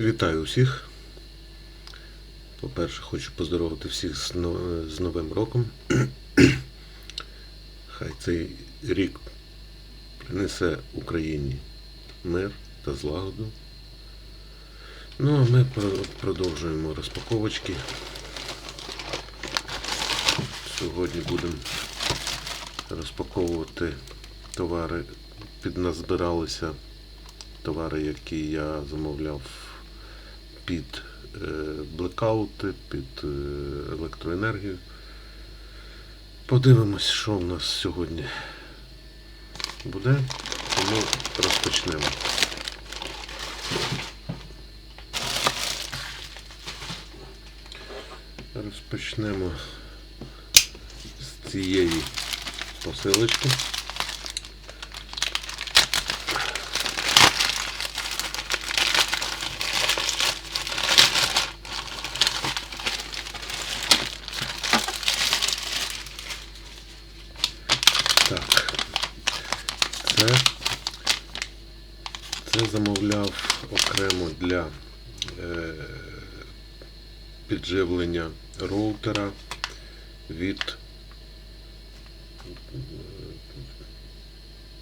Вітаю усіх. По-перше, хочу поздоровити всіх з, Новим роком. Хай цей рік принесе Україні мир та злагоду. Ну, а ми продовжуємо розпаковочки. Сьогодні будемо розпаковувати товари. Під нас збиралися товари, які я замовляв під е, блекаути, під е, електроенергію. Подивимось, що в нас сьогодні буде, тому розпочнемо. Розпочнемо з цієї посилочки. Так. Це, це замовляв окремо для е, підживлення роутера від е,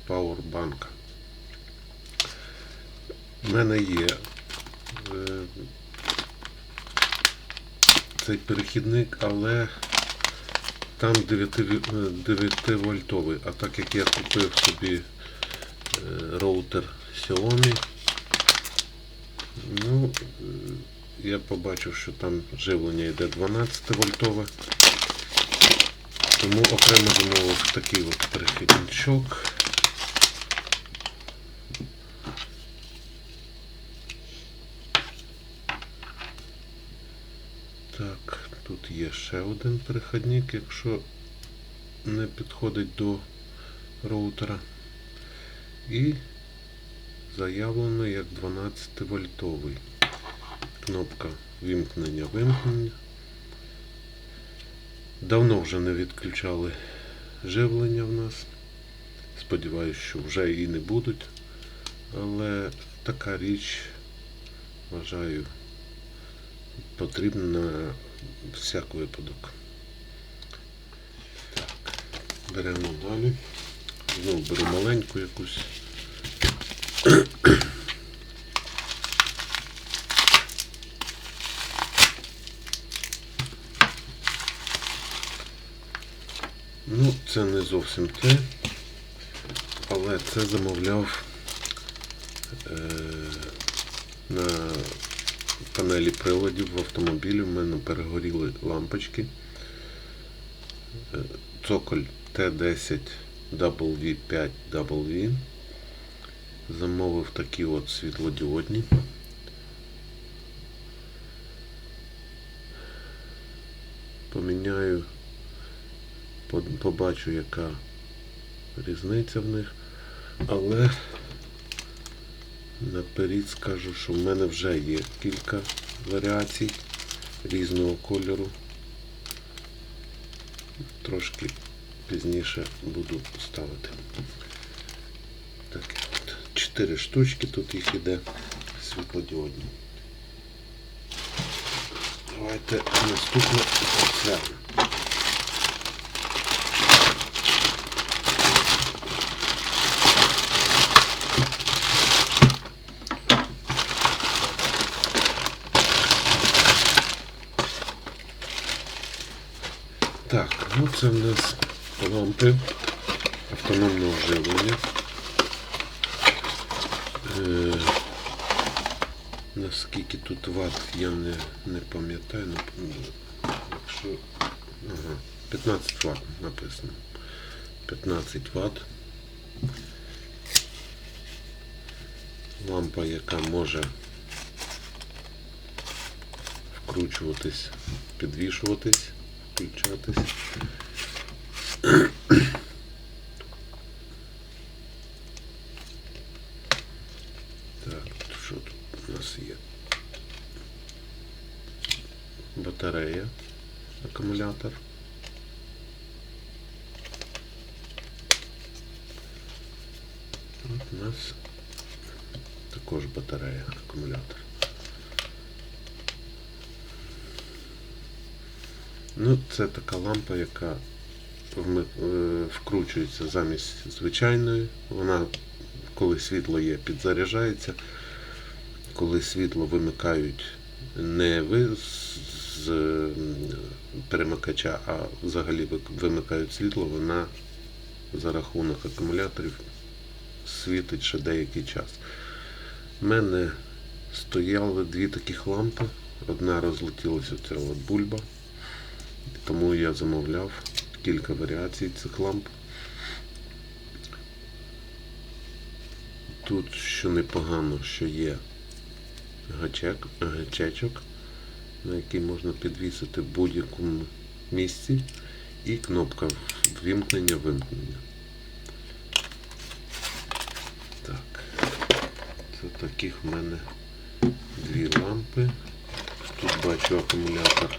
Powerbank. У мене є е, цей перехідник, але там 9, ві- е, 9 вольтовий, а так як я купив собі роутер Xiaomi, ну, я побачив, що там живлення йде 12 вольтове. Тому окремо замовив такий от перехідничок. Так, тут є ще один перехідник, якщо не підходить до роутера. І заявлено як 12 вольтовий. Кнопка вимкнення вимкнення. Давно вже не відключали живлення в нас. Сподіваюсь, що вже і не будуть. Але така річ, вважаю, потрібна на всяк випадок. Так, беремо далі. Знову беру маленьку якусь. Ну, це не зовсім те, але це замовляв е, на панелі приладів в автомобілі. У мене перегоріли лампочки. Е, Цоколь Т10 W5W. Замовив такі от світлодіодні. Поміняю, по- побачу, яка різниця в них. Але наперед скажу, що в мене вже є кілька варіацій різного кольору. Трошки пізніше буду ставити. Так, от. Чотири штучки тут їх іде світлодіодні. Давайте наступне це. Так, ну це в нас лампи автономного живлення. Е, наскільки тут ватт я не, не пам'ятаю, якщо ага, 15 Вт написано. 15 Вт. Лампа, яка може вкручуватись, підвішуватись, включатись. Так, що тут у нас є? Батарея, акумулятор. Тут у нас також батарея, акумулятор. Ну, це така лампа, яка е, вкручується замість звичайної. Вона, коли світло є, підзаряджається. Коли світло вимикають не ви з- з перемикача, а взагалі вимикають світло, вона за рахунок акумуляторів світить ще деякий час. У мене стояли дві таких лампи. Одна розлетілася ця от бульба. Тому я замовляв кілька варіацій цих ламп. Тут що непогано, що є гачек, гачечок, на який можна підвісити в будь-якому місці, і кнопка ввімкнення-вимкнення. Так, це таких в мене дві лампи. Тут бачу акумулятор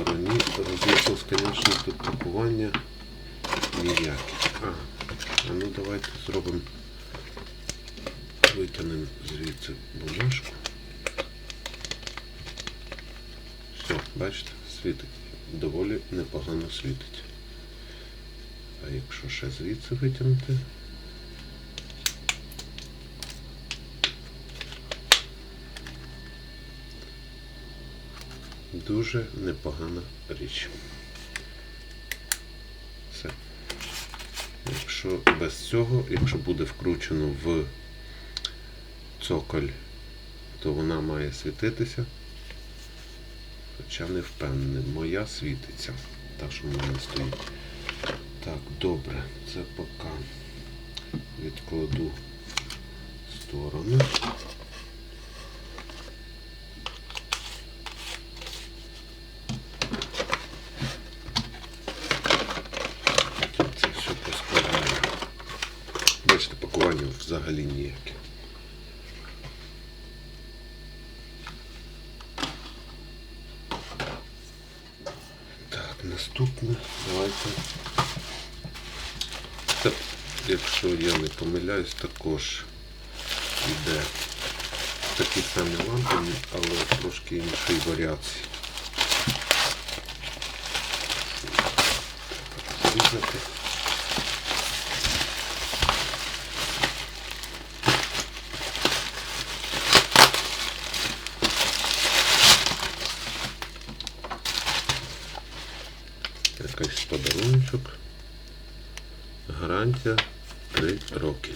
стороні. Розмислив, звісно, тут пакування ніяке. А, а ну давайте зробимо. Витягнемо звідси бумажку. Все, бачите, світить. Доволі непогано світить. А якщо ще звідси витягнути. Дуже непогана річ. Все. Якщо без цього, якщо буде вкручено в цоколь, то вона має світитися. Хоча не впевнений, моя світиться. Та, що в мене стоїть. Так, добре, це поки відкладу в сторону. Це все поскладаю. Бачите, пакування взагалі ніяке. Так, наступне. Давайте. Це, якщо я не помиляюсь, також йде такі самі лампи, але трошки іншої варіації. Різати. Якийсь подаруночок. Гарантія 3 роки.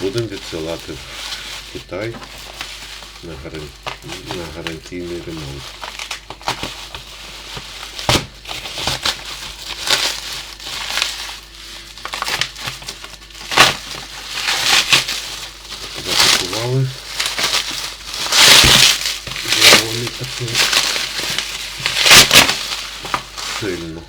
Будемо відсилати в Китай на гарантійний ремонт. Запакували. Доволі таки сильно.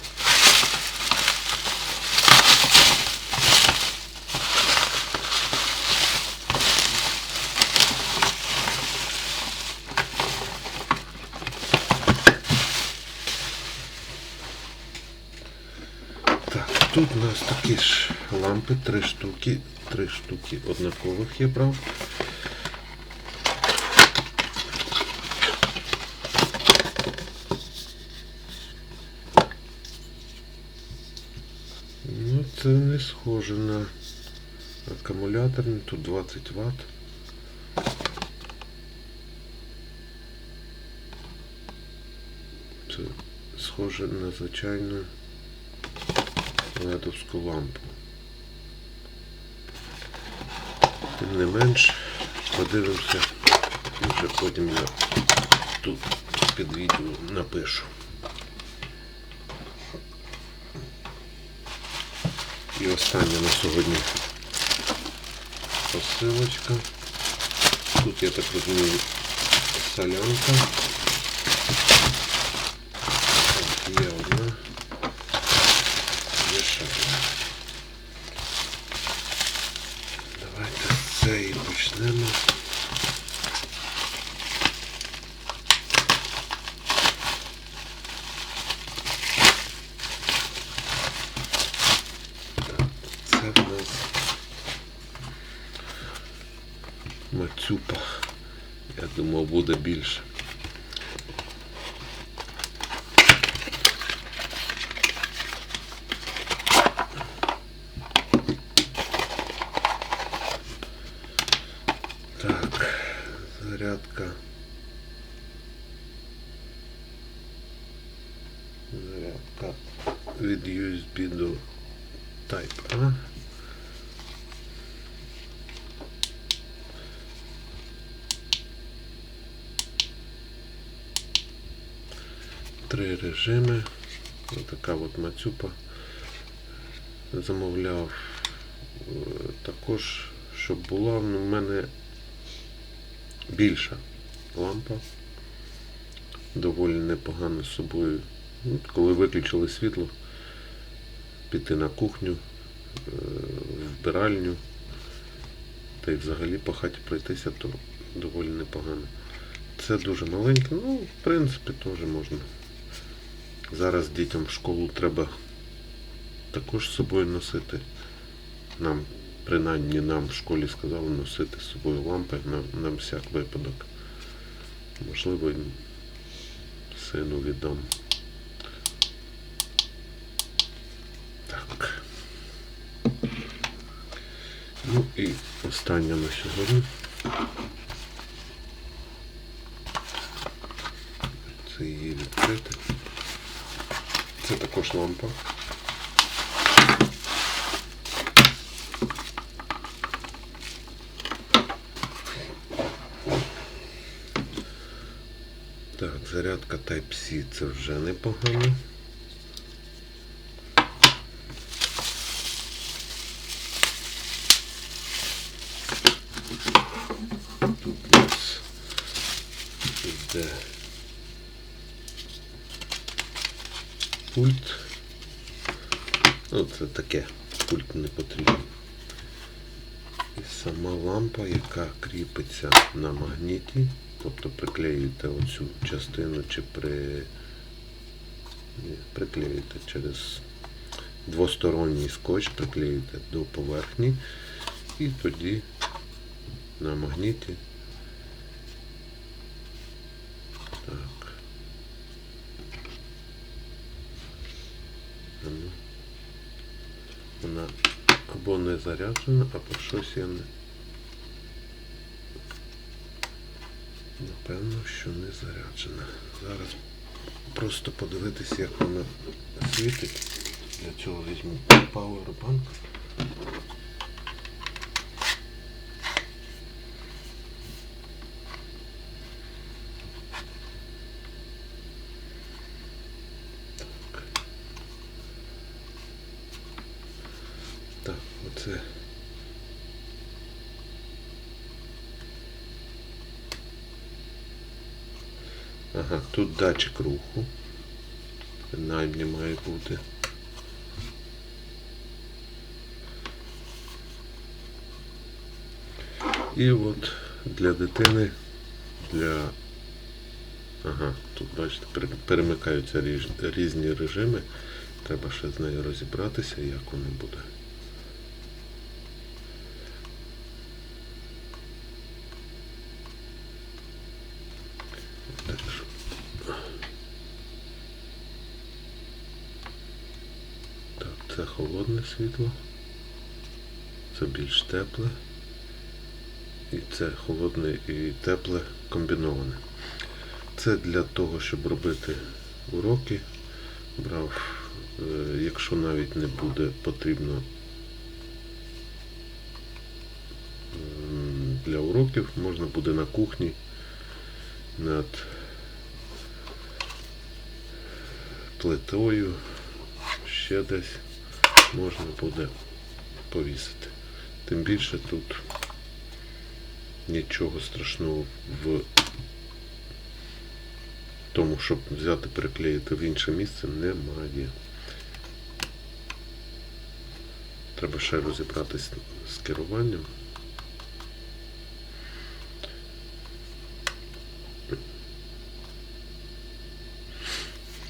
Так, тут у нас такі ж лампи, три штуки, три штуки однакових я брав. Ну, це не схоже на акумуляторний, тут 20 Вт. Це схоже на звичайну ледовську лампу. Тим не менш, подивимося, вже потім я тут під відео напишу. І остання на сьогодні посилочка. Тут, я так розумію, солянка. Почнемо. Це в нас мацюпа. Я думав буде більше. Зарядка. Зарядка від USB до Type A. Три режими. Ось така от мацюпа. Замовляв е, також, щоб була в мене більша лампа. Доволі непогано з собою. Коли виключили світло, піти на кухню, е, вбиральню, та й взагалі по хаті пройтися, то доволі непогано. Це дуже маленьке, ну, в принципі, теж можна. Зараз дітям в школу треба також з собою носити. Нам, принаймні нам в школі сказали носити з собою лампи на, на всяк випадок. Можливо, сину віддам. Так. Ну і останнє на сьогодні. Це її відкрити. Це також лампа. Так, зарядка Type-C це вже непогано. Тут у нас іде пульт. Ну, це таке, пульт не потрібен. І сама лампа, яка кріпиться на магніті, тобто приклеюєте оцю частину чи при... Приклеюєте через двосторонній скотч, приклеюєте до поверхні і тоді на магніті. Так. Ну. Вона або не заряджена, або щось я не. Напевно, що не заряджена. Зараз просто подивитися, як вона світить. Для цього візьму Powerbank. Так. Так, оце. Ага, тут датчик руху. Принаймні має бути. І от для дитини, для. Ага, тут бачите, перемикаються різні режими. Треба ще з нею розібратися, як воно буде. Так що. Так, це холодне світло. Це більш тепле. І це холодне і тепле комбіноване. Це для того, щоб робити уроки. Брав, е, якщо навіть не буде потрібно для уроків, можна буде на кухні над плитою, ще десь можна буде повісити. Тим більше тут нічого страшного в тому, щоб взяти переклеїти в інше місце, немає. Треба ще розібратись з керуванням.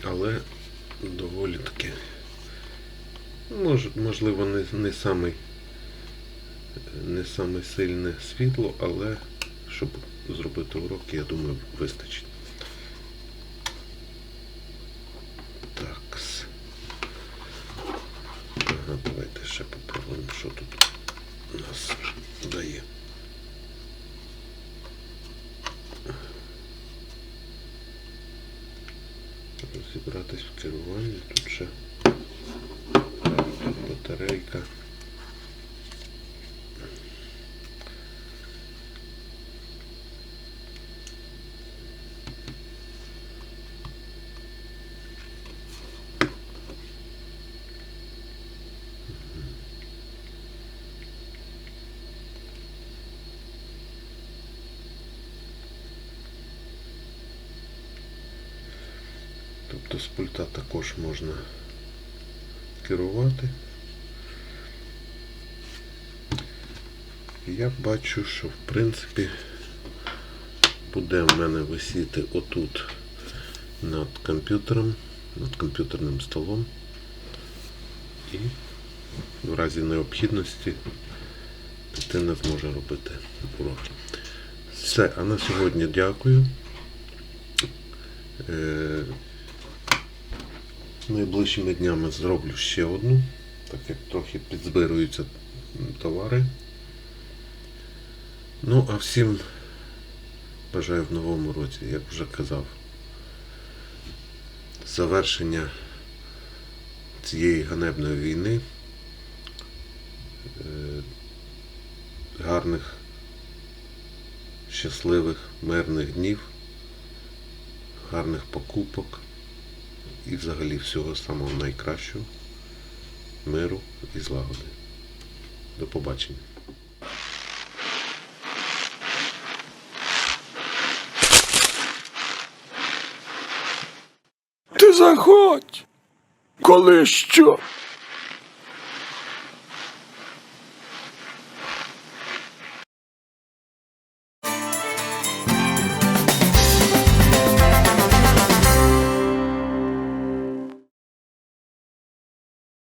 Але доволі таки, мож, можливо, не, не саме, не саме сильне світло, але щоб зробити урок, я думаю, вистачить. Так. Ага, давайте ще попробуємо, що тут у нас дає. Розібратись в керуванні. Тут ще тут батарейка. Тобто з пульта також можна керувати. Я бачу, що в принципі буде в мене висіти отут над комп'ютером, над комп'ютерним столом. І в разі необхідності дитина зможе робити уроки. Все, а на сьогодні дякую. Найближчими днями зроблю ще одну, так як трохи підзбируються товари. Ну, а всім бажаю в новому році, як вже казав, завершення цієї ганебної війни, е, гарних, щасливих, мирних днів, гарних покупок і взагалі всього самого найкращого, миру і злагоди. До побачення. Ти заходь, коли що.